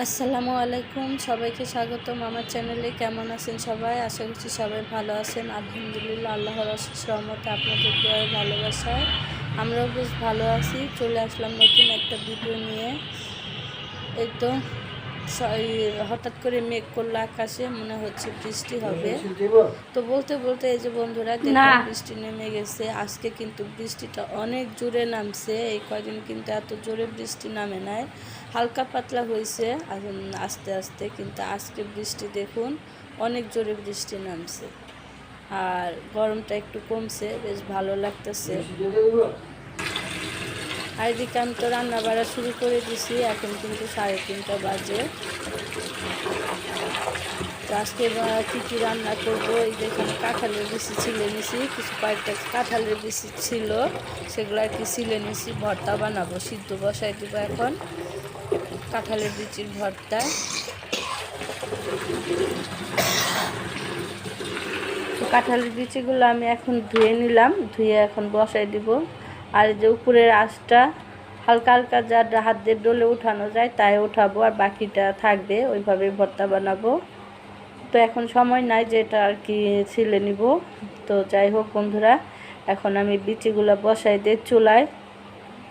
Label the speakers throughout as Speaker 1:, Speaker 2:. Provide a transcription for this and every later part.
Speaker 1: আসসালামু আলাইকুম, সবাইকে স্বাগতম আমার চ্যানেলে। কেমন আছেন সবাই? আশা করছি সবাই ভালো আছেন। আলহামদুলিল্লাহ, আল্লাহর অশেষ রহমতে আপনাদের দোয়ায় ভালোবাসায় আমরাও বেশ ভালো আছি। চলে আসলাম নতুন একটা ভিডিও নিয়ে। এই তো হঠাৎ করে মেঘ করল আকাশে মনে হচ্ছে বৃষ্টি হবে। তো বলতে বলতে এই যে বন্ধুরা দেখুন বৃষ্টি নেমে গেছে। আজকে কিন্তু বৃষ্টিটা অনেক জোরে নামছে। এই কয়দিন কিন্তু এত জোরে বৃষ্টি নামে নাই। হালকা পাতলা হয়েছে। আস্তে আস্তে কিন্তু আজকে বৃষ্টি দেখুন অনেক জোরে বৃষ্টি নামছে। আর গরমটা একটু কমছে বেশ ভালো লাগতেছে। আর এদিকে আমি তো রান্না বাড়া শুরু করে দিছি, এখন কিন্তু সাড়ে তিনটা বাজে। আজকে কী কী রান্না করব, এই যে এখানে কাঁঠালের বিচি ছিলে নিছি, কিছু কয়েকটা কাঁঠালের বিচি ছিল, সেগুলো আর কি ছিলে নিছি, ভর্তা বানাবো, সিদ্ধ বসাই দেবো এখন, কাঁঠালের বিচির ভর্তা। কাঁঠালের বিচিগুলো আমি এখন ধুয়ে নিলাম, ধুয়ে এখন বসাই দিব। আর যে উপরের আঁচটা হালকা হালকা যা হাত দিয়ে ডলে উঠানো যায়, তাই উঠাবো আর বাকিটা থাকবে, ওইভাবে ভর্তা বানাবো। তো এখন সময় নাই যে এটা আর কি ছিলে নিব। তো যাই হোক বন্ধুরা, এখন আমি বিচিগুলো বসাই দিয়ে চুলায়।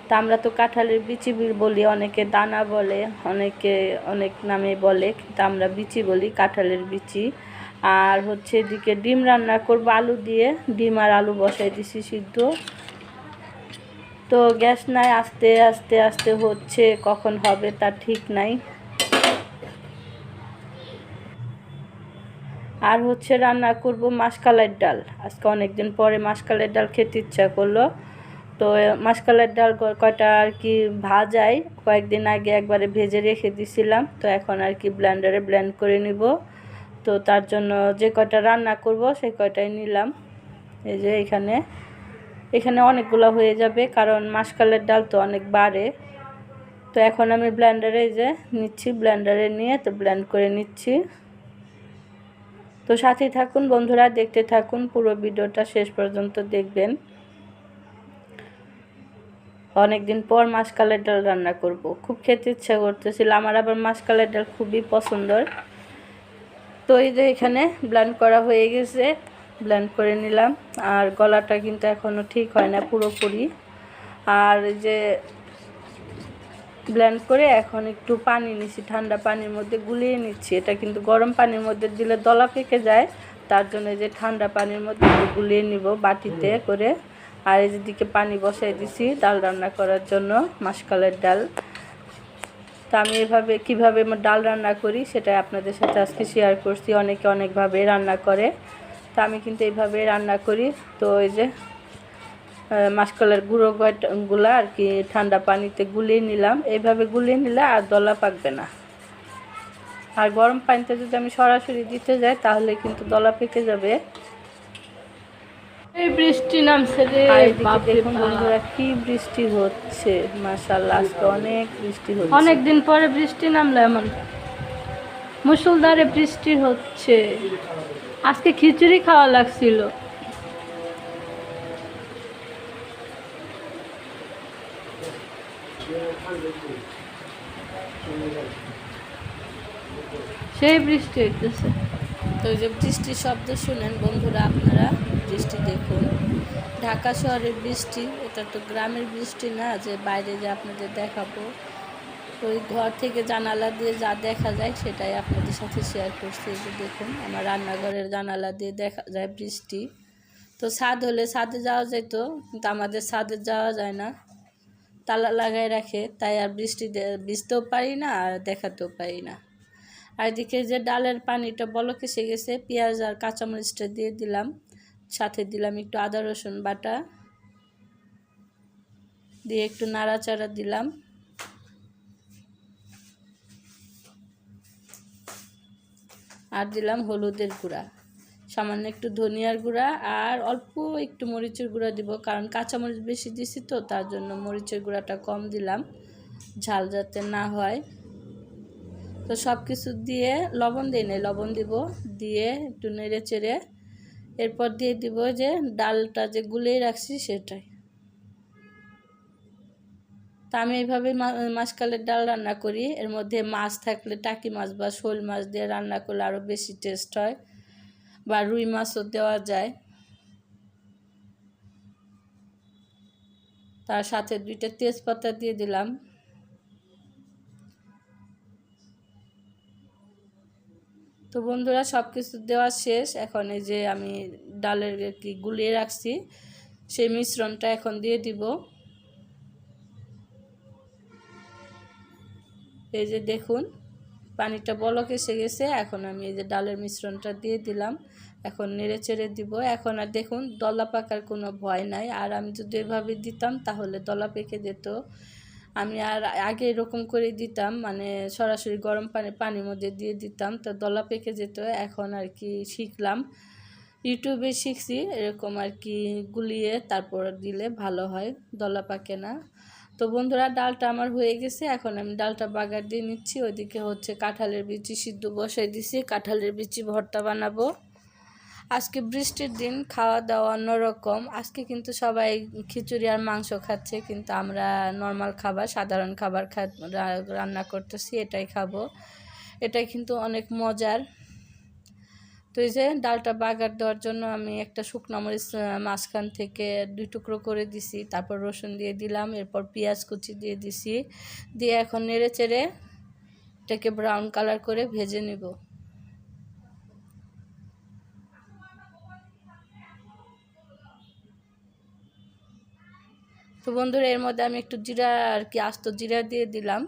Speaker 1: তা আমরা তো কাঁঠালের বিচি বলি, অনেকে দানা বলে, অনেকে অনেক নামে বলে, কিন্তু আমরা বিচি বলি কাঁঠালের বিচি। আর হচ্ছে এদিকে ডিম রান্না করব আলু দিয়ে, ডিম আর আলু বসাই দিছি সিদ্ধ। তো গ্যাস নাই, আস্তে আস্তে আস্তে হচ্ছে, কখন হবে তার ঠিক নাই। আর হচ্ছে রান্না করব মাসকালের ডাল। আজকে অনেক দিন পরে মাসকালের ডাল খেতে ইচ্ছা করল। তো মাসকালের ডাল কয়টা আর কি ভাজাই, কয়েকদিন আগে একবারে ভেজে রেখে দিছিলাম। তো এখন আর কি ব্লেন্ডারে ব্লেন্ড করে নিব। তো তার জন্য যে কয়টা রান্না করব সেই কয়টাই নিলাম। এই যে এখানে এখানে অনেকগুলো হয়ে যাবে, কারণ মাসকালের ডাল তো অনেক বাড়ে। তো এখন আমি ব্লেন্ডারে যে নিচ্ছি ব্লেন্ডারে নিয়ে তো ব্লেন্ড করে নিচ্ছি। তো সাথেই থাকুন বন্ধুরা, দেখতে থাকুন, পুরো ভিডিওটা শেষ পর্যন্ত দেখবেন। অনেক দিন পর মাসকালের ডাল রান্না করব। খুব খেতে ইচ্ছা করতেছিল, আমার আবার মাসকালের ডাল খুবই পছন্দর। তো এই যে এখানে ব্লেন্ড করা হয়ে গেছে। ব্লেন্ড করে নিলাম। আর গলাটা কিন্তু এখনও ঠিক হয় না পুরোপুরি। আর যে ব্লেন্ড করে এখন একটু পানি নিচ্ছি ঠান্ডা পানির মধ্যে গুলিয়ে নিচ্ছি। এটা কিন্তু গরম পানির মধ্যে দিলে দলা পেকে যায়, তার জন্য যে ঠান্ডা পানির মধ্যে গুলিয়ে নিব বাটিতে করে। আর এই দিকে পানি বসাই দিছি ডাল রান্না করার জন্য, মাসকালের ডাল। তা আমি এভাবে কীভাবে ডাল রান্না করি সেটা আপনাদের সাথে আজকে শেয়ার করছি। অনেকে অনেকভাবে রান্না করে। তো আমি কিন্তু এইভাবে রান্না করি। তো এই যে মাসকলার গুঁড়ো গুলা আর কি ঠান্ডা পানিতে গুলিয়ে নিলাম। এইভাবে গুলিয়ে নিলে আর দলা পাকবে না। আর গরম পানিতে যদি আমি সরাসরি দিতে যাই তাহলে কিন্তু দলা পেকে যাবে।
Speaker 2: এই বৃষ্টি নামছে রে
Speaker 1: দেখুন বন্ধুরা কি বৃষ্টি হচ্ছে। মাশাল্লাহ আজকে অনেক বৃষ্টি হচ্ছে।
Speaker 2: অনেক দিন পরে বৃষ্টি নামলো এমন। মুসুলধারে বৃষ্টি হচ্ছে। আজকে খিচুড়ি খাওয়া লাগছিল। সেই বৃষ্টি হইতেছে।
Speaker 1: তো যে বৃষ্টির শব্দ শুনেন বন্ধুরা, আপনারা বৃষ্টি দেখুন। ঢাকা শহরের বৃষ্টি, এটা তো গ্রামের বৃষ্টি না, যে বাইরে যে আপনাদের দেখাবো। ওই ঘর থেকে জানালা দিয়ে যা দেখা যায় সেটাই আপনাদের সাথে শেয়ার করছি। দেখুন, আমার রান্নাঘরের জানালা দিয়ে দেখা যায় বৃষ্টি। তো ছাদ হলে ছাদে যাওয়া যেত, কিন্তু আমাদের ছাদে যাওয়া যায় না। তালা লাগাই রাখে, তাই আর বৃষ্টি ভিজতেও পারি না আর দেখাতেও পারি না। আর এদিকে যে ডালের পানিটা বলক এসে গেছে, পেঁয়াজ আর কাঁচামরিচটা দিয়ে দিলাম। সাথে দিলাম একটু আদা রসুন বাটা। দিয়ে একটু নাড়াচাড়া দিলাম। আর দিলাম হলুদের গুঁড়া। সামান্য একটু ধনিয়ার গুঁড়া আর অল্প একটু মরিচের গুঁড়া দিব, কারণ কাঁচামরিচ বেশি দিছি তো, তার জন্য মরিচের গুঁড়াটা কম দিলাম, ঝাল যাতে না হয়। তো সব কিছু দিয়ে লবণ দিই নেই, লবণ দিব, দিয়ে একটু নেড়ে চেড়ে, এরপর দিয়ে দিব যে ডালটা যে গুলিয়ে রাখছি সেটাই। তা আমি এইভাবে মা- মাসকালের ডাল রান্না করি। এর মধ্যে মাছ থাকলে টাকি মাছ বা শোল মাছ দিয়ে রান্না করলে আরও বেশি টেস্ট হয় বা রুই মাছও দেওয়া যায়। তার সাথে দুইটা তেজপাতা দিয়ে দিলাম। তো বন্ধুরা সব কিছু দেওয়া শেষ। এখন এই যে আমি ডালের কি গুলিয়ে রাখছি, সেই মিশ্রণটা এখন দিয়ে দিব। এই যে দেখুন, পানিটা বলক এসে গেছে। এখন আমি এই যে ডালের মিশ্রণটা দিয়ে দিলাম। এখন নেড়ে চেড়ে দিব। এখন আর দেখুন, দলা পাকার কোনো ভয় নাই। আর আমি যদি এভাবে দিতাম, তাহলে দলা পেকে যেত। আমি আর আগে এরকম করে দিতাম মানে সরাসরি গরম পানি, পানির মধ্যে দিয়ে দিতাম, তো দলা পেকে যেত। এখন আর কি শিখলাম। ইউটিউবে শিখছি, এরকম আর কি গুলিয়ে তারপর দিলে ভালো হয়, দলা পাকে না। তো বন্ধুরা, ডালটা আমার হয়ে গেছে। এখন আমি ডালটা বাগার দিয়ে নিচ্ছি। ওইদিকে হচ্ছে কাঁঠালের বিচি সিদ্ধ বসাই দিছি। কাঁঠালের বিচি ভর্তা বানাবো। আজকে বৃষ্টির দিন খাওয়া দাওয়া অন্যরকম। আজকে কিন্তু সবাই খিচুড়ি আর মাংস খাচ্ছে, কিন্তু আমরা নর্মাল খাবার, সাধারণ খাবার খা রান্না করতেছি, এটাই খাব। এটাই কিন্তু অনেক মজার। তো এই যে ডালটা বাগার দেওয়ার জন্য আমি একটা শুকনো মরিচ মাঝখান থেকে দুই টুকরো করে দিছি। তারপর রসুন দিয়ে দিলাম, এরপর পেঁয়াজ কুচি দিয়ে দিছি। দিয়ে এখন নেড়ে চেড়ে এটাকে ব্রাউন কালার করে ভেজে নিব। তো বন্ধুরা, এর মধ্যে আমি একটু জিরা আর কি আস্ত জিরা দিয়ে দিলাম।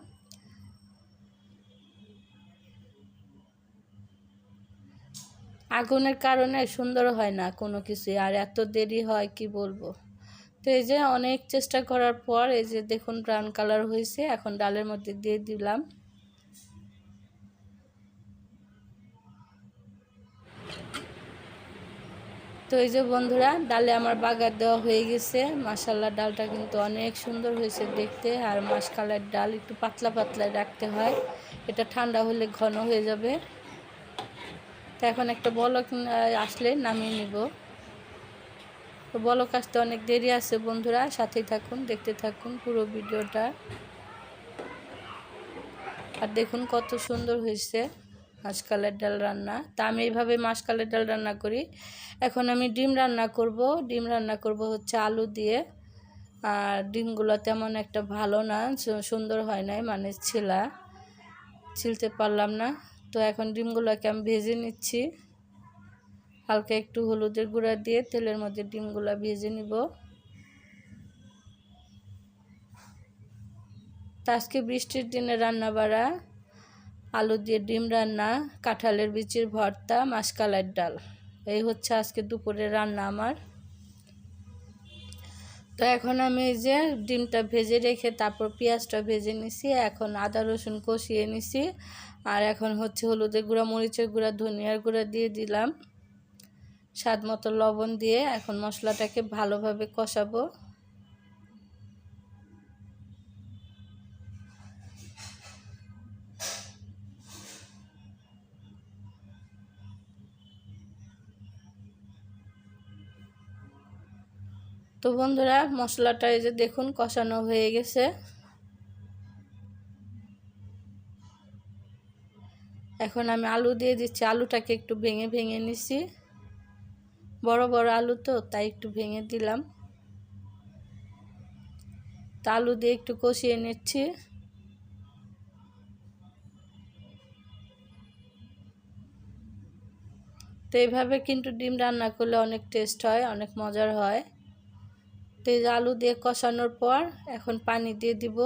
Speaker 1: আগুনের কারণে সুন্দর হয় না কোনো কিছু, আর এত দেরি হয় কি বলব? তো এই যে অনেক চেষ্টা করার পর এই যে দেখুন ব্রাউন কালার হয়েছে, এখন ডালের মধ্যে দিয়ে দিলাম। তো এই যে বন্ধুরা, ডালে আমার বাগার দেওয়া হয়ে গেছে। মাসাল্লাহ ডালটা কিন্তু অনেক সুন্দর হয়েছে দেখতে, আর মাসকালের ডাল একটু পাতলা পাতলা রাখতে হয়। এটা ঠান্ডা হলে ঘন হয়ে যাবে। তো এখন একটা বলক আসলে নামিয়ে নিব। তো বলক আসতে অনেক দেরি আছে বন্ধুরা, সাথেই থাকুন, দেখতে থাকুন পুরো ভিডিওটা। আর দেখুন কত সুন্দর হয়েছে মাসকালের ডাল রান্না। তা আমি এইভাবে মাসকালের ডাল রান্না করি। এখন আমি ডিম রান্না করব। ডিম রান্না করব হচ্ছে আলু দিয়ে। আর ডিমগুলো তেমন একটা ভালো না সুন্দর হয় নাই মানে ছিলা। ছিলতে পারলাম না। তো এখন ডিমগুলোকে আমি ভেজে নিচ্ছি। হালকা একটু হলুদের গুঁড়া দিয়ে তেলের মধ্যে ডিমগুলো ভেজে নিব। আজকে বৃষ্টির দিনে রান্না বাড়া আলু দিয়ে ডিম রান্না, কাঁঠালের বিচির ভর্তা মাসকালের ডাল। এই হচ্ছে আজকে দুপুরে রান্না আমার। তো এখন আমি যে ডিমটা ভেজে রেখে তারপর পেঁয়াজটা ভেজে নিছি, এখন আদা রসুন কষিয়ে নিছি, আর এখন হচ্ছে হলুদের গুঁড়া, মরিচের গুঁড়া, ধনিয়ার গুঁড়া দিয়ে দিলাম। স্বাদ মতো লবণ দিয়ে এখন মশলাটাকে ভালোভাবে কষাবো। তো বন্ধুরা, মশলাটা এই যে দেখুন কষানো হয়ে গেছে। এখন আমি আলু দিয়ে দিচ্ছি। আলুটাকে একটু ভেঙে ভেঙে নিছি। বড় বড় আলু তো, তাই একটু ভেঙে দিলাম। তা আলু দিয়ে একটু কষিয়ে নিচ্ছি। তো এইভাবে কিন্তু ডিম রান্না করলে অনেক টেস্ট হয়, অনেক মজার হয়। তো এই আলু দিয়ে কষানোর পর এখন পানি দিয়ে দিব।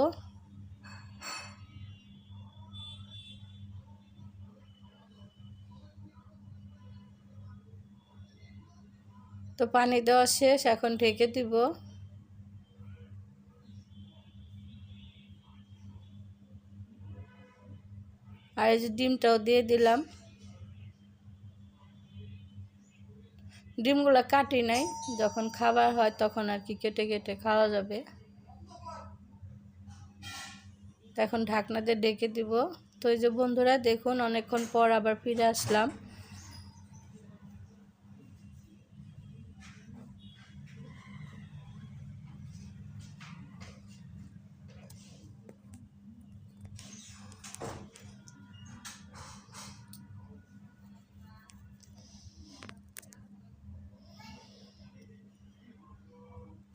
Speaker 1: তো পানি দেওয়া শেষ, এখন ঢেকে দিব। আর এই যে ডিমটাও দিয়ে দিলাম। ডিমগুলো কাটি নাই। যখন খাবার হয় তখন আর কি কেটে কেটে খাওয়া যাবে। এখন ঢাকনা দিয়ে ডেকে দিব। তো এই যে বন্ধুরা, দেখুন, অনেকক্ষণ পর আবার ফিরে আসলাম।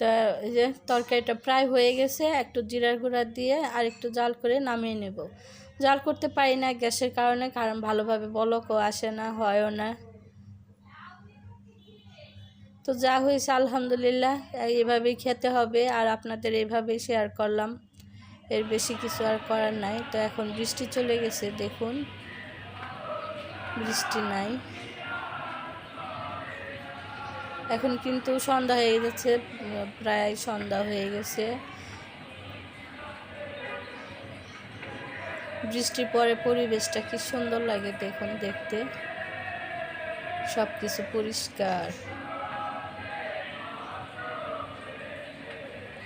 Speaker 1: তা এই যে তরকারিটা প্রায় হয়ে গেছে, একটু জিরার গুঁড়া দিয়ে আর একটু জাল করে নামিয়ে নেব। জাল করতে পারি না গ্যাসের কারণে, কারণ ভালোভাবে বলকও আসে না, হয়ও না। তো যা হয়েছে আলহামদুলিল্লাহ এভাবেই খেতে হবে, আর আপনাদের এইভাবেই শেয়ার করলাম। এর বেশি কিছু আর করার নাই। তো এখন বৃষ্টি চলে গেছে, দেখুন। বৃষ্টি নাই। এখন কিন্তু সন্ধ্যা হয়ে গেছে প্রায় সন্ধ্যা হয়ে গেছে। বৃষ্টির পরে পরিবেশটা কি সুন্দর লাগে দেখুন, দেখতে। সব কিছু পরিষ্কার।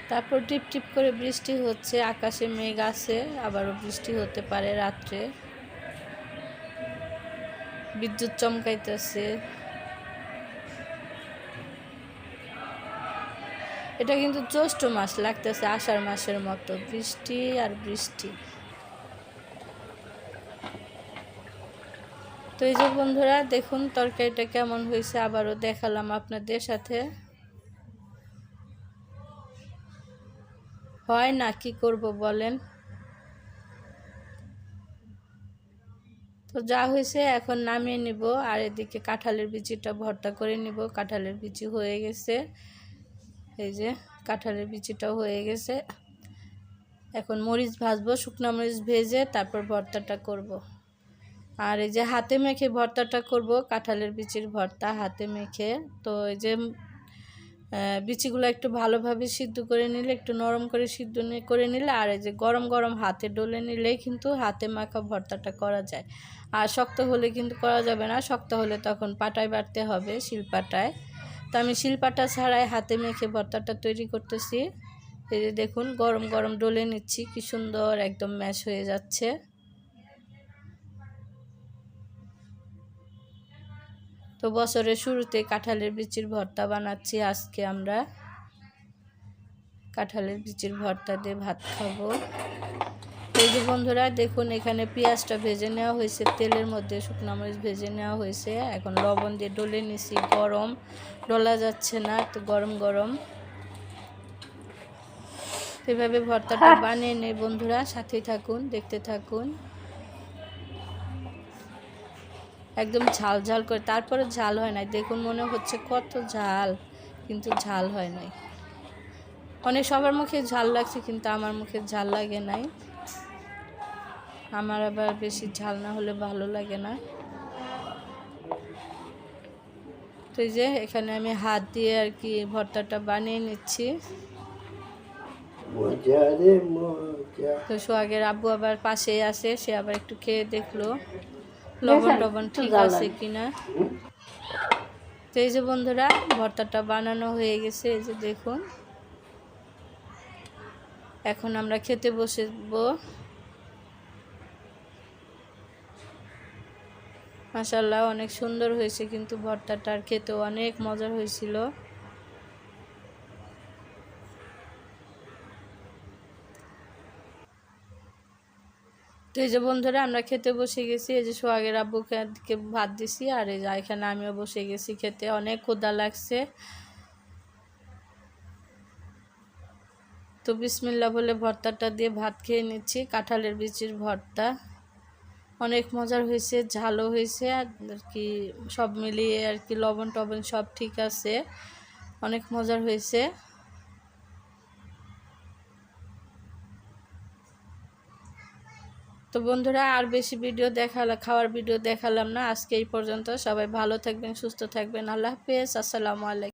Speaker 1: তারপর টিপ টিপ করে বৃষ্টি হচ্ছে, আকাশে মেঘ আছে, আবারও বৃষ্টি হতে পারে রাত্রে। বিদ্যুৎ চমকাইতেছে। এটা কিন্তু জ্যৈষ্ঠ মাস লাগতেছে আষাঢ় মাসের মতো, বৃষ্টি আর বৃষ্টি। তো এই যে বন্ধুরা, দেখুন তরকারিটা কেমন হয়েছে, আবারও দেখালাম আপনাদের সাথে। হয় না, কি করব বলেন? তো যা হয়েছে, এখন নামিয়ে নিব, আর এদিকে কাঁঠালের বিচিটা ভর্তা করে নিব, কাঁঠালের বিচি হয়ে গেছে। এই যে কাঁঠালের বিচিটাও হয়ে গেছে। এখন মরিচ ভাজবো, শুকনো মরিচ ভেজে তারপর ভর্তাটা করব। আর এই যে হাতে মেখে ভর্তাটা করব, কাঁঠালের বিচির ভর্তা হাতে মেখে। তো এই যে বিচিগুলো একটু ভালোভাবে সিদ্ধ করে নিলে, একটু নরম করে সিদ্ধ করে নিলে, আর এই যে গরম গরম হাতে ডলে নিলেই কিন্তু হাতে মাখা ভর্তাটা করা যায়। আর শক্ত হলে কিন্তু করা যাবে না, শক্ত হলে তখন পাটায় বাটতে হবে শিলপাটায়। তো আমি শিলপাটা ছাড়াই হাতে মেখে ভর্তাটা তৈরি করতেছি। এই যে দেখুন, গরম গরম ডলে নিচ্ছি, কি সুন্দর একদম ম্যাশ হয়ে যাচ্ছে। তো বছরের শুরুতে কাঁঠালের বিচির ভর্তা বানাচ্ছি আজকে আমরা। কাঁঠালের বিচির ভর্তা দিয়ে ভাত খাব। এই যে বন্ধুরা দেখুন এখানে পেঁয়াজটা ভেজে নেওয়া হয়েছে তেলের মধ্যে শুকনো মরিচ ভেজে নেওয়া হয়েছে। এখন লবণ দিয়ে ডলে নিছি গরম। ডলা যাচ্ছে না তো গরম গরম। এভাবে ভর্তাটা বানিয়ে নেই বন্ধুরা সাথেই থাকুন দেখতে থাকুন। একদম ঝাল ঝাল করে তারপরে ঝাল হয় নাই। দেখুন মনে হচ্ছে কত ঝাল কিন্তু ঝাল হয় নাই। অনেক সবার মুখে ঝাল লাগছে কিন্তু আমার মুখে ঝাল লাগে নাই। আমার আবার বেশি ঝাল না হলে ভালো লাগে না। তো যে এখানে আমি হাত দিয়ে আর কি ভর্তাটা বানিয়ে নিচ্ছি। তো সোহাগের আব্বু আবার পাশেই আছে সে আবার একটু খেয়ে দেখল। লবণ টবণ ঠিক আছে কিনা? তো এই যে বন্ধুরা ভর্তাটা বানানো হয়ে গেছে এই যে দেখুন। এখন আমরা খেতে বসবো। মাসাল্লাহ অনেক সুন্দর হয়েছে কিন্তু ভর্তাটা, আর খেতে অনেক মজার হয়েছিল। তো এই যে বন্ধুরা, আমরা খেতে বসে গেছি, এই যে সোহাগের আব্বুকে ভাত দিছি, আর এই যে এখানে আমিও বসে গেছি খেতে, অনেক ক্ষুদা লাগছে। তো বিসমিল্লা বলে ভর্তাটা দিয়ে ভাত খেয়ে নিচ্ছি, কাঁঠালের বিচির ভর্তা। অনেক মজার হয়েছে, ঝালও হয়েছে, আর কি সব মিলিয়ে আর কি লবণ টবণ সব ঠিক আছে। অনেক মজার হয়েছে। তো বন্ধুরা, আর বেশি ভিডিও দেখালা, খাওয়ার ভিডিও দেখালাম না, আজকে এই পর্যন্ত। সবাই ভালো থাকবেন, সুস্থ থাকবেন। আল্লাহ হাফেজ, আসসালামু আলাইকুম।